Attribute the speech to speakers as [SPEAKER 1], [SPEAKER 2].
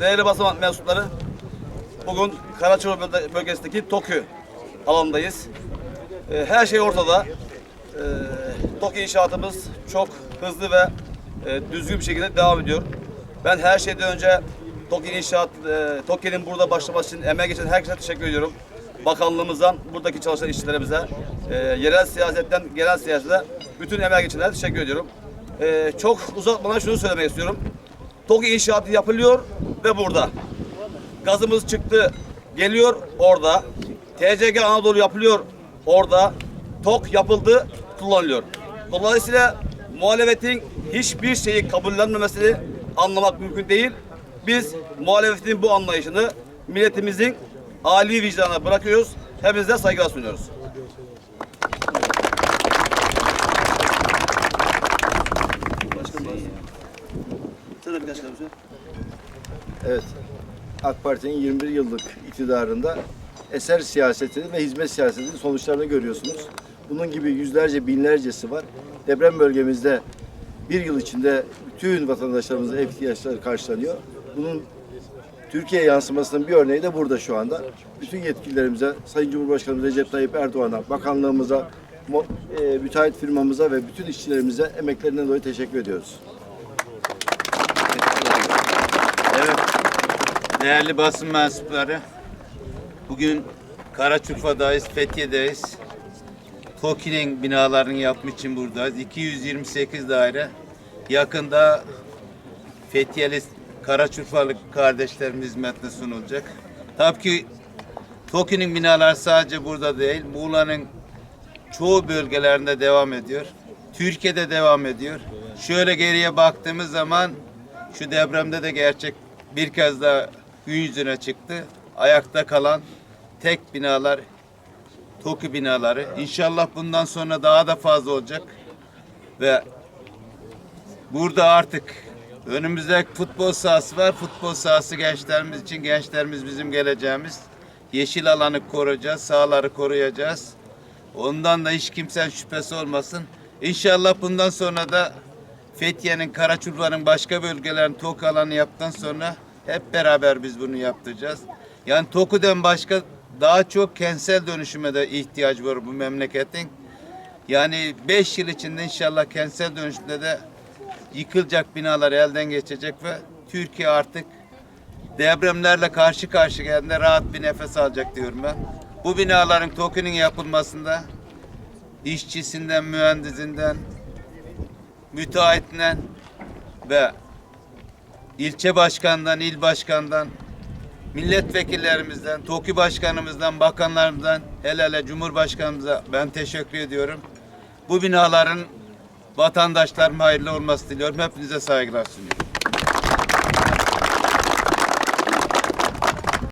[SPEAKER 1] Değerli basın mensupları, bugün Karaçorlu bölge- bölgesindeki Tokyo alanındayız. Ee, Her şey ortada. Ee, Tokyo inşaatımız çok hızlı ve e, düzgün bir şekilde devam ediyor. Ben her şeyden önce Tokyo inşaat, e, Tokyo'nun burada başlaması için emeği geçen herkese teşekkür ediyorum. Bakanlığımızdan, buradaki çalışan işçilerimize, e, yerel siyasetten genel siyasete bütün emeği geçenlere teşekkür ediyorum. E, çok uzatmadan şunu söylemek istiyorum. TOKİ inşaatı yapılıyor ve burada. Gazımız çıktı, geliyor orada. TCG Anadolu yapılıyor orada. TOK yapıldı, kullanılıyor. Dolayısıyla muhalefetin hiçbir şeyi kabullenmemesini anlamak mümkün değil. Biz muhalefetin bu anlayışını milletimizin âli vicdanına bırakıyoruz. Hepinize saygılar sunuyoruz. Sen de birkaç kelam söyle.
[SPEAKER 2] Evet. AK Parti'nin 21 yıllık iktidarında eser siyasetini ve hizmet siyasetinin sonuçlarını görüyorsunuz. Bunun gibi yüzlerce, binlercesi var. Deprem bölgemizde bir yıl içinde bütün vatandaşlarımızın ihtiyaçları karşılanıyor. Bunun Türkiye yansımasının bir örneği de burada şu anda. Bütün yetkililerimize, Sayın Cumhurbaşkanımız Recep Tayyip Erdoğan'a, bakanlığımıza, e, müteahhit firmamıza ve bütün işçilerimize emeklerinden dolayı teşekkür ediyoruz.
[SPEAKER 3] Evet. Değerli basın mensupları, bugün Karaçurfa'dayız, Fethiye'deyiz. TOKİ'nin binalarını yapmak için buradayız. 228 daire. Yakında Fethiyeli Karaçurfalı kardeşlerimiz hizmetine sunulacak. Tabii ki TOKİ'nin binaları sadece burada değil, Muğla'nın çoğu bölgelerinde devam ediyor. Türkiye'de devam ediyor. Şöyle geriye baktığımız zaman şu depremde de gerçek bir kez daha gün yüzüne çıktı. Ayakta kalan tek binalar TOKİ binaları. İnşallah bundan sonra daha da fazla olacak. Ve burada artık önümüzde futbol sahası var. Futbol sahası gençlerimiz için gençlerimiz bizim geleceğimiz. Yeşil alanı koruyacağız, sahaları koruyacağız. Ondan da hiç kimsenin şüphesi olmasın. İnşallah bundan sonra da Fethiye'nin, Karaçurfa'nın başka bölgelerin TOK alanı yaptıktan sonra hep beraber biz bunu yaptıracağız. Yani TOKU'dan başka daha çok kentsel dönüşüme de ihtiyaç var bu memleketin. Yani 5 yıl içinde inşallah kentsel dönüşümde de yıkılacak binalar elden geçecek ve Türkiye artık depremlerle karşı karşıya geldiğinde rahat bir nefes alacak diyorum ben. Bu binaların TOKİ'nin yapılmasında işçisinden, mühendisinden, müteahhitinden ve ilçe başkanından, il başkandan, milletvekillerimizden, TOKİ başkanımızdan, bakanlarımızdan, hele hele Cumhurbaşkanımıza ben teşekkür ediyorum. Bu binaların vatandaşlarıma hayırlı olması diliyorum. Hepinize saygılar sunuyorum.